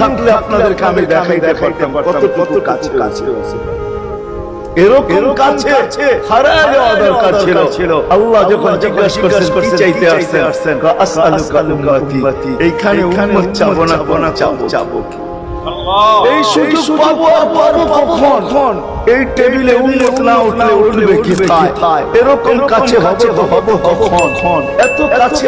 থাকলে আপনাদেরকে আমি দেখাইতে পারতাম কত কত কাছে কাছে এরকম কাছে হারায় যাওয়া দরকার ছিল। আল্লাহ যখন জিজ্ঞাসা করছেন কি চাইতে আসছেন? আসআলুকা উম্মতি। এইখানে উম্মত চাবো না চাবো চাবো? এই সুযোগ পাবো আর পাবো কখন? এই টেবিলে উন্নত না উঠলে উঠবে কি থায় এরকম কাছে হবে তো হব কখন? এত কাছে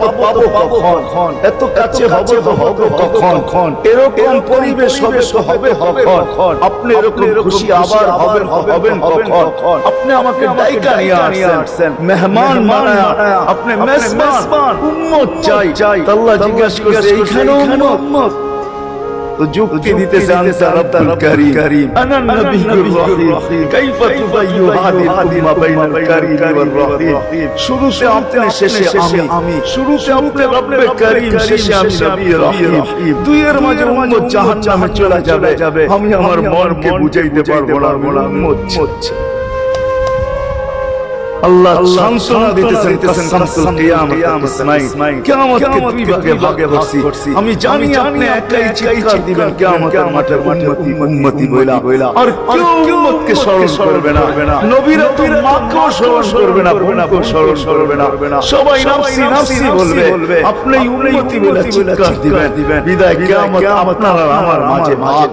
পাবো তো পাবো কখন? এত কাছে হবে তো হব কখন? এরকম পরিবেশ হবে তো হবে কখন? আপনি এরকম খুশি আবার হবেন হবেন কখন? আপনি আমাকে ডাইকা নিয়ে আসছেন। মেহমান মানায়া আপনি মেজবান উম্মত চাই। আল্লাহ জিজ্ঞাসা করছে এইখানে উম্মত? যুক্তি দিতেছে আনসা রব্বুল কারীম। আনা নবিয়্যুর রহিম। কাইফা তুবাইয়ু হাদিল উম্মা বাইনাল কারীম ওয়ার রহিম। শুরুতে আপনি শেষে আমি। শুরুতে আপনি রব্বে কারীম শেষে আমি নবী রহিম। দুইয়ের মাঝে উম্মত জাহান্নামে চলে যাবে। আমি আমার মনকে বুঝাইতে পারব না উম্মত আল্লাহ সান্তনা দিতেছেন কাসামতুল কিয়ামত ইসমাইল কিয়ামতকে দুই ভাগে ভাগে করছি। আমি জানি আপনি একাই চিৎকার দিবেন। কিয়ামতের মাঠে উম্মতি উম্মতি বইলা। আর কেউ উম্মতকে স্মরণ করবে না। নবীরা তো মাকেও স্মরণ করবে না বোনকেও স্মরণ করবে না। সবাই নাফসি নাফসি বলবে। আপনি উম্মতি বলে চিৎকার দিবেন। বিদায় কিয়ামত আপনার আমার মাঝে ভাগ।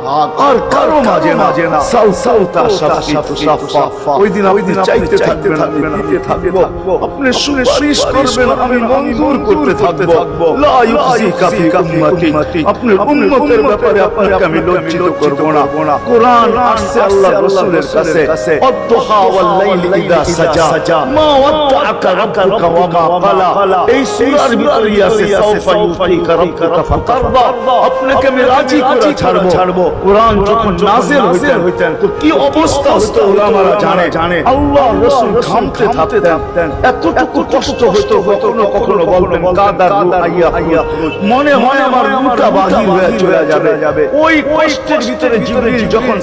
আর কারও মাঝে মাঝে না। সাউ সাউ তা সাফি তুসাফা ওই দিন ওই দিন চাইতে থাকবেন না দিতে থাকব। আপনি সুপারিশ করবেন আমি মঞ্জুর করতে থাকব। লা ইউজিকা ফি উম্মতি। আপনি উম্মতের ব্যাপারে আপনাকে আমি লজ্জিত করব না। কোরআন আসছে আল্লাহ রাসূলের কাছে। আদ-দুহা ওয়াল লাইলি ইযা সাজা। মা ওয়াদ্দাআকা রাব্বুকা ওয়া মা ক্বালা এই সূরার ভিতরে আছে সাউফা ইউতিকা রাব্বুকা ফাতারদা আপনাকে আমি রাজি করে ছাড়বো। কোরআন যখন নাযিল হইতেন তো কি অবস্থা হতো উলামারা জানে। জানে। আল্লাহ রাসূল ঘামতে থাকতেন এতটুকু কষ্ট হতো কখনো কখনো বলবেন কাদার আইয়া আইয়া মনে হয় আমার মুখটা বাহির হয়ে চলে যাবে। ওই কষ্টের ভিতরে জিবরিল যখন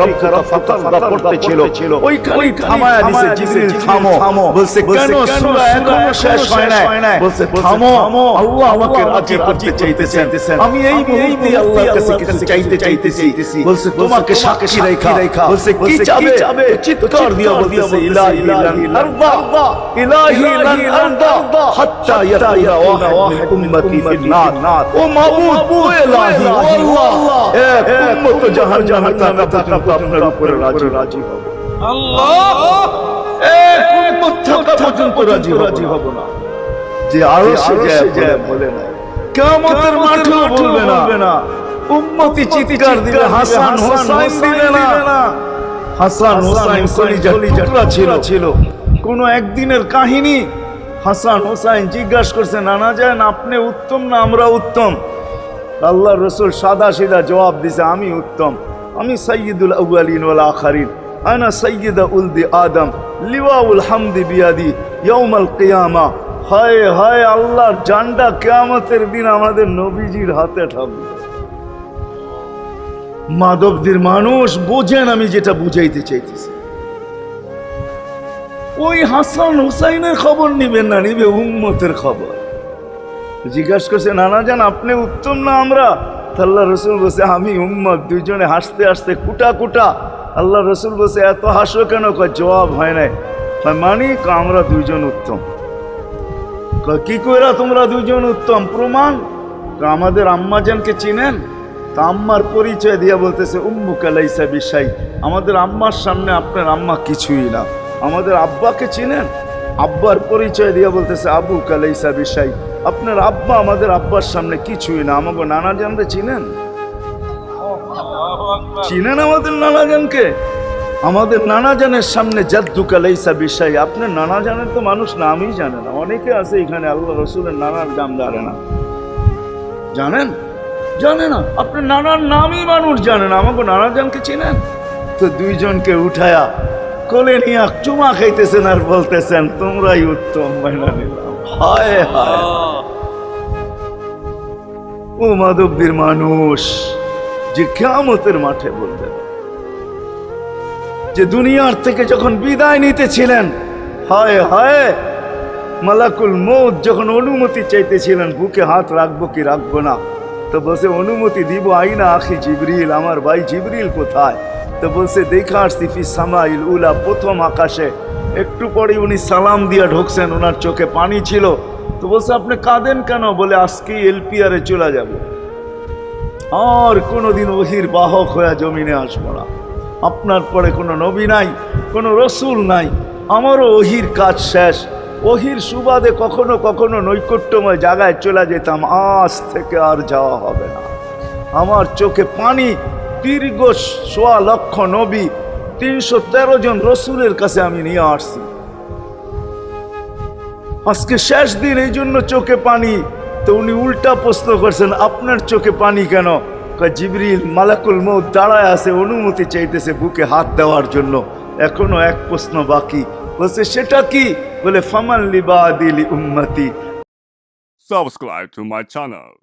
রাব্বুকা ফাতারদা পড়তে ছিল ওইখানে থামায়া দিছে জিবরিল থামো। বলছে কেন সূরা এখনও শেষ হয় নাই? বলছে থামো আল্লাহ আমাকে রাজি করতে চাইতেছেন। আমি এই মুহূর্তে আল্লাহর কাছে কিছু চাইতে চাইতেছি। বলছে তোমাকে সাক্ষী রেখা। বলছে কি চাবে চিৎকার দিয়া বলতেছে ইলাহি লান এক উম্মত পর্যন্ত আপনার উপরে রাজি রাজি হবে। এক উম্মত পর্যন্ত রাজি রাজি হব না। যে আরও সে যায় বলে না। কিয়ামতের মাঠেও বলবে না। উম্মতি চিৎকার দিবে হাসান হোসাইন দিবে না। হাসান হোসাইন কলিজা ছিল। ছিল। কোন একদিনের কাহিনী? হাসান হোসাইন জিজ্ঞাসা করছে নানা যান আপনি উত্তম না আমরা উত্তম? আল্লাহ রসুল সাদা সিধা জবাব দিছে আমি উত্তম। আমি সৈয়দুল আউয়ালিন ওয়াল আখারিন। আনা সৈয়দা উলদি আদম। লিওয়াউল হামদি বিয়াদি ইয়াউমাল কিয়ামা। হায় হায় আল্লাহর জান্ডা কেয়ামতের দিন আমাদের নবীজির হাতে থাকবে। মাধবদের মানুষ বোঝেন আমি যেটা বুঝাইতে চাইতেছি। ওই হাসান হুসাইনের খবর নিবেন না, নিবে উম্মতের খবর। জিজ্ঞাসা করছে, নানা জান, আপনি উত্তম না আমরা? আল্লাহ রসুল বসে আমি উম্মত, দুইজনে হাসতে হাসতে কুটা কুটা। আল্লাহ রসুল বসে এত হাসো কেন? কয়, জবাব হয় নাই। মানি? আমরা দুইজন উত্তম। কি কইরা তোমরা দুইজন উত্তম? প্রমাণ? আমাদের আম্মাজানকে চিনেন? তা আম্মার পরিচয় দিয়া বলতেছে উম্মু কালাইসা বিশাই। আমাদের আম্মার সামনে আপনার আম্মা কিছুই না। আমাদের আব্বাকে চিনেন? আব্বার পরিচয় দিয়া বলতেছে আবু কালাইসা বিশাই। আপনার আব্বা আমাদের আব্বার সামনে কিছুই না। আমাকে নানা জানরে চিনেন? চিনেন আমাদের নানা জানকে আমাদের নানা জানের সামনে জাদ্দু কালাইসা বিষয় আপনার নানা জানের তো মানুষ নামই জানে না। অনেকে আছে এখানে, আল্লাহ রসুলের নানার নাম জানে না। জানেন? জানে না। আপনার নানার নামই মানুষ জানে না। আমাকে নানা জানকে চিনেন তো দুইজনকে উঠায়া কোলে নিয়ে চুমা খাইতেছেন আর বলতেছেন, তোমরাই উত্তম মহিলা নিলাম। হায় হায়। ও মাধবদের মানুষ, যে কেমতের মাঠে বলবেন যে দুনিয়ার থেকে যখন বিদায় নিতেছিলেন, হায় হায়, মালাকুল মৌত যখন অনুমতি চাইতেছিলেন, বুকে হাত রাখব কি রাখব না? তো বলছে, অনুমতি দিব আইনা, আখি জিবরিল, আমার ভাই জিবরিল কোথায়? তো বলছে, দেখা আসছি সামাইল উলা, প্রথম আকাশে। একটু পরে উনি সালাম দিয়া ঢুকছেন ওনার চোখে পানি ছিল। তো বলছে, আপনি কাঁদেন কেন? বলে, আজকেই এলপিআরে চলে যাব। আর কোনোদিন ওহির বাহক হয়ে জমিনে আসব না। আপনার পরে কোনো নবী নাই, কোনো রসুল নাই। আমারও ওহির কাজ শেষ। ওহির সুবাদে কখনো কখনো নৈকট্যময় জায়গায় চলে যেতাম। আজ থেকে আর যাওয়া হবে না। আমার চোখে পানি, দীর্ঘ সোয়া লক্ষ নবী, তিনশো তেরো জন রসুলের কাছে আমি নিয়ে আসছি। আজকে শেষ দিন, এই জন্য চোখে পানি। তো উনি উল্টা প্রশ্ন করছেন, আপনার চোখে পানি কেন? জিবরিল, মালাকুল মৌত দাঁড়ায় আছে, অনুমতি চাইতেছে বুকে হাত দেওয়ার জন্য। এখনও এক প্রশ্ন বাকি। বলছে সেটা কি বলে ফামান লিবা দিলি উম্মতি Subscribe to my channel.